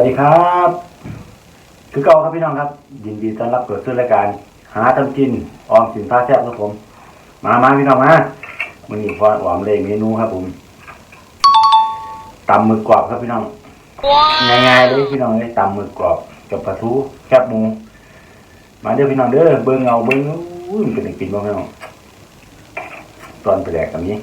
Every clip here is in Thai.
วัสดีครับ คือเก่าครับพี่น้องครับ ยินดีต้อนรับเกิดสู่รายการ หาทำกินออมสินพาแซ่บครับผม มามาพี่น้องมาวันนี้พอหวามเลยเมนูครับผมตำมือกรอบครับพี่น้องง่ายๆเลยพี่น้องเลยตำมือกรอบกับปลาทูแคบหมูมาเด้อพี่น้องเด้อเบิ้งเอาเบิ้งอุ้ยมันเป็นอีกกินบ้างพี่น้องตอนไปแดกแบบนี้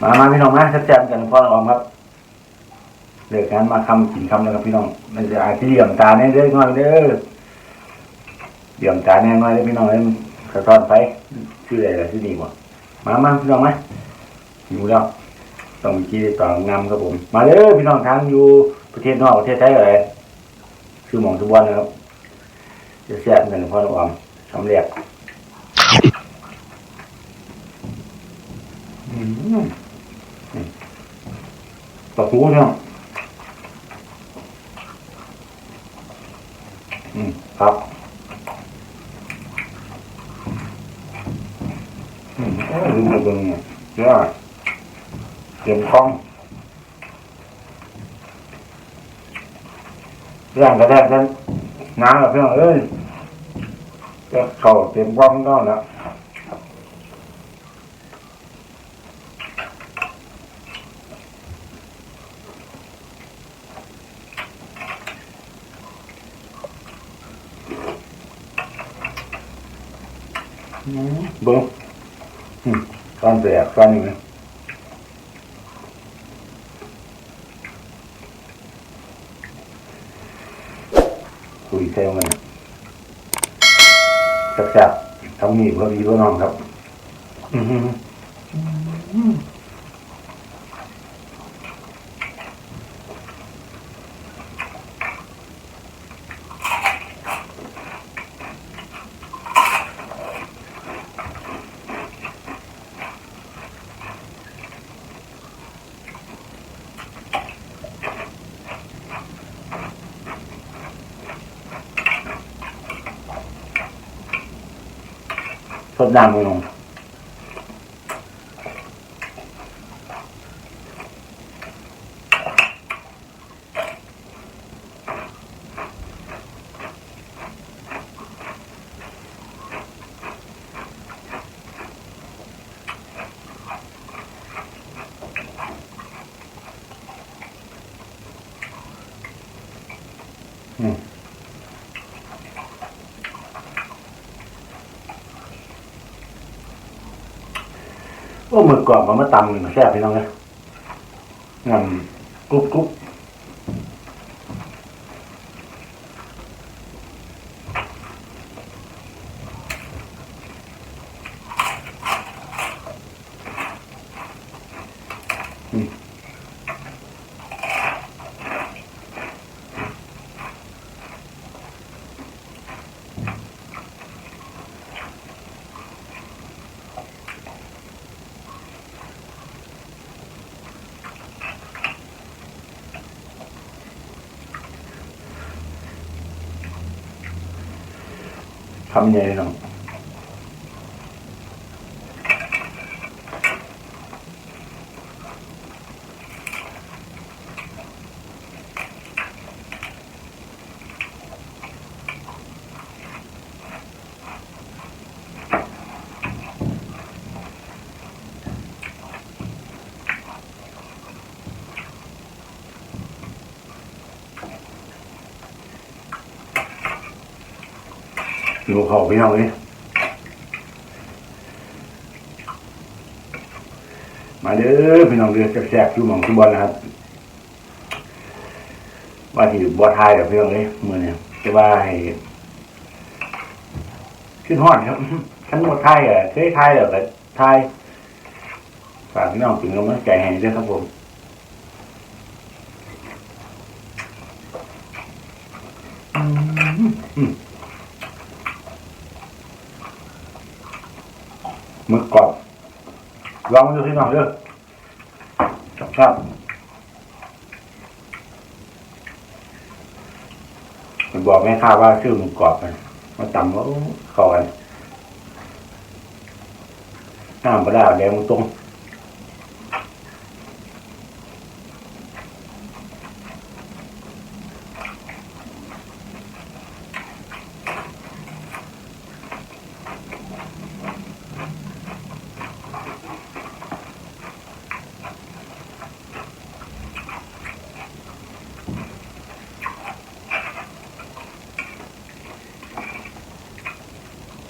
มามาพี่น้องมาแซ่บๆกันพ่อหอมครับ เลิกงานมาคำกินคำแล้วครับพี่น้องมันจะอาจจะเหลี่ยมตาแน่เด้อน้อยเด้อเหลี่ยมตาแน่น้อยเด้อพี่น้องเอ้ยสะท้อนไปชื่ออะไรล่ะชื่อดีกว่ามามาพี่น้องไหมอยู่แล้วต้องมีชีวิตต่องามครับผม มาเด้อพี่น้องทางอยู่ประเทศนอกประเทศไทยอะไรคือหมองทุกวันนะครับจะแซ่บกันพ่อหนุ่มทำเรียกอืมตะปูเนาะ อืม ครับ อืมโอ้ยลืมไปเบิ่งนี้ยอดเตรียมคล้องย่องกระแทกกันน้ำกับเพื่อนเอ้ยก็เข่าเตรียมคล้องก็แล้วอืม เบิ้งฟันแตกตอนนี้คุยแซวมันแซ่บๆทำนี่เพื่อพี่เพื่อน้องครับ อือ หือส โอ้มือกรอบมันมาตำมันแซ่บพี่น้องเลยงำกรุบกรุบ ทำใหญ่เลยน้องอยู่เขาพี่น้องเลยมาเด้อพี่น้องเรือแซ่บๆอยู่หม่องทุบอลนะครับ ว่าที่บอทายกับพี่น้องเลยเมื่อเนี่ยจะว่าให้ขึ้นหอนครับฉันบอทายอะเคยทายแล้วแต่ทายฝากพี่น้องถึงกำลังใจให้ด้วยครับผมห มึกกรอบลองดูที่หน่อยเด้อครับมันบอกแม่ค้าว่าชื่อมึกกรอบมันมาตำแล้วเขากันน้ำปลาร้าแดงตรง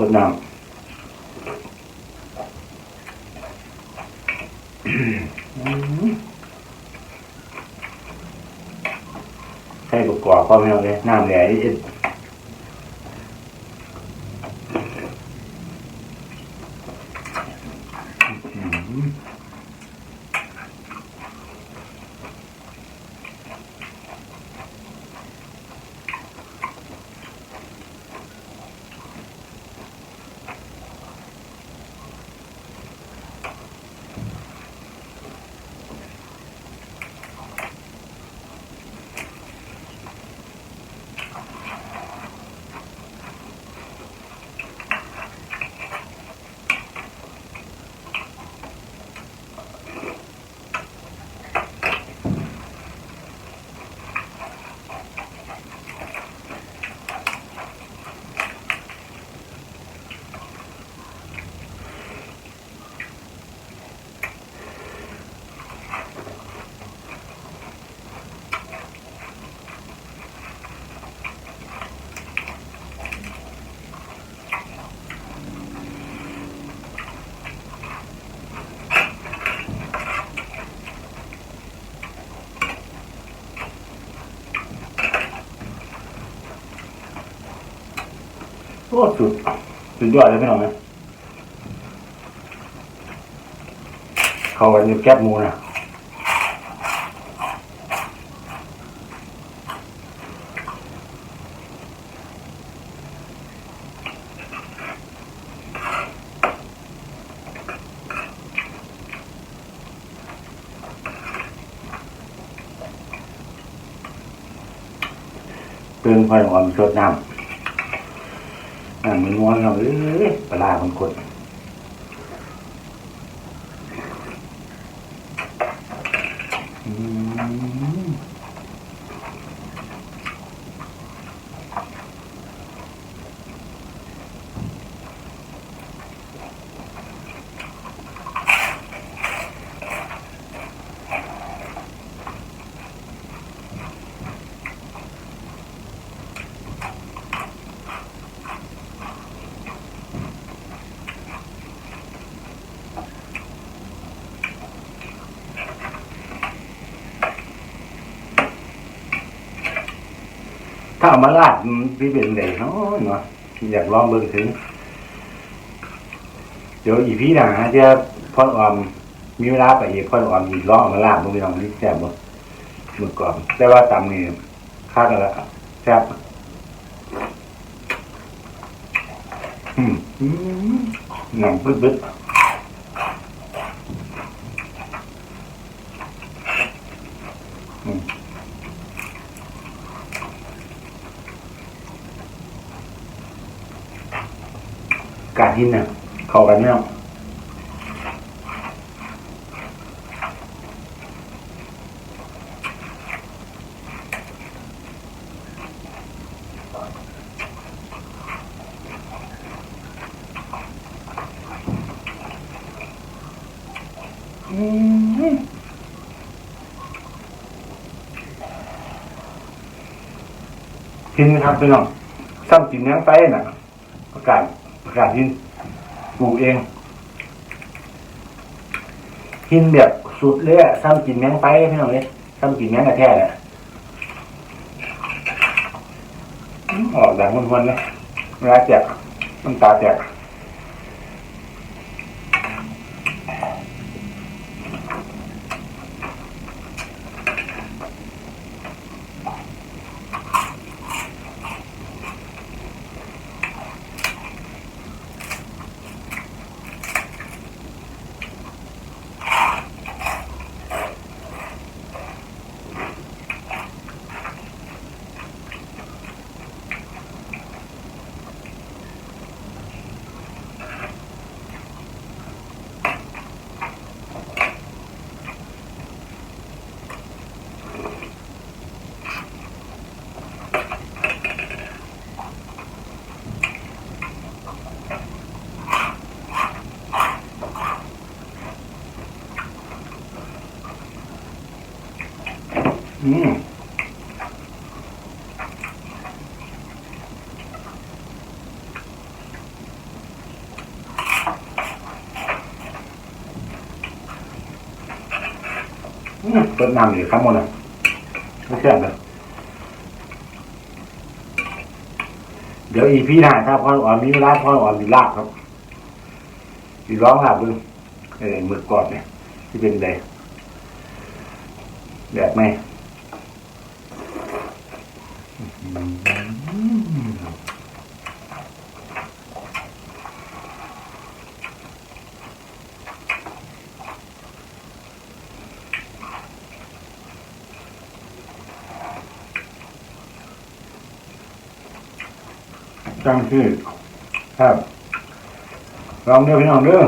สดน้ำใส่ประกอบความเร็วเลยน้ำแหล่เอ็ด อ้สุดสุดยอดเลยพี่น้องนะเขากันอยู่แก๊บมูนะเติมไฟอ่อนสดน้ำ อ่ามันม้วนเราเอ้ยปลามันกด ถ้าเอามาลาดพี่เป็นไงเนาะเนาะอยากลองเบิ่งถึง เดี๋ยวอีพี่หนาจะพ่อออม มีเวลาไปอีกพ่อออมอีกลองมาลาดบ่พี่น้องนี่แซ่บบ่มือก่อนแต่ว่าตำนี่ค่ากันละแซ่บอืมอืมหนังปึ๊ดๆ กาดหินน่ะเข้ากันแน่วอืมกินครับพี่น้องซ้ำกินยังไฟน่ะประกา ศประกาศหินปลูกเอง หินแบบสุดเลยอะซ้ำกินแมงไปพี่น้องเลยซ้ำกินแมงกระแทกเลยอืมออกดังมันๆเลยเวลาแจกน้ำตาแจก อืมเติมน้ำอยู่ข้างบนอะไม่เชื่อเลยเดี๋ยวอีพี่หน้าถ้าพ่ออ่อนมีเวลาพ่ออ่อนมีลาครับอีร้องหาบึ้งเออมึกกอดเนี่ยที่เป็นใดแบบไหม จังคือครับลองเด้อพี่น้องเด้อ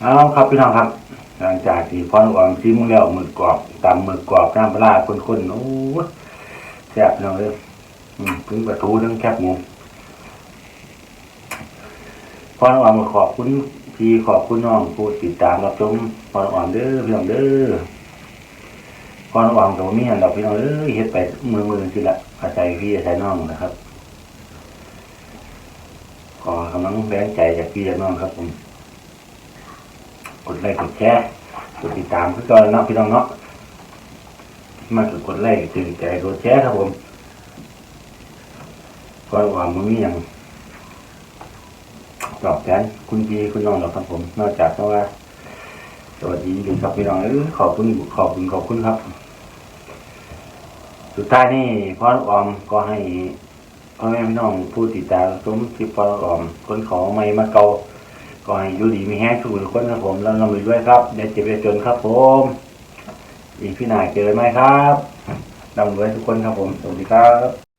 เอาครับพี่น้องครับ หลังจากที่พ่อหวังซิมแล้วมึกกรอบตำมึกกรอบน้ำปลาร้าข้นๆโอ้แซ่บน้องเลยถึงปลาทูถึงแคบหมูพ่อหวังก็ขอบคุณพี่ขอบคุณน้องผู้ติดตามรับชมพ่อหวังเด้อพี่น้องเด้อ พ่อหวังตัวมีอันดอพี่น้องเอ้ยเฮ็ดไปมือมือสิละอาศัยพี่อาศัยน้องนะครับ ขอกำลังแรงใจจากพี่จากน้องครับผมกดไลค์กดแชร์กดติดตามคือก่อนนะพี่น้องเนาะมากดกดไลค์ตื่นใจกดแชร์ครับผมก็หวังมันมีอย่างตอบแทนคุณพี่คุณน้องเราครับผม นอกจากว่าสวัสดีดีครับพี่น้องเออขอบคุณขอบคุณขอบคุณครับ สุดท้ายนี่พ่อออมก็ให้พ่อแม่พี่น้องผู้ติดตามชมคลิปพ่อออมคนขอไม่มาเกาก็ให้อยู่ดีมีแห้งทุกคนครับผมแล้วเราไปด้วยครับเด็ดเจ็บเด็ดจนครับผมอีกพี่นายเจอไหมครับดำรวยทุกคนครับผมสวัสดีครับ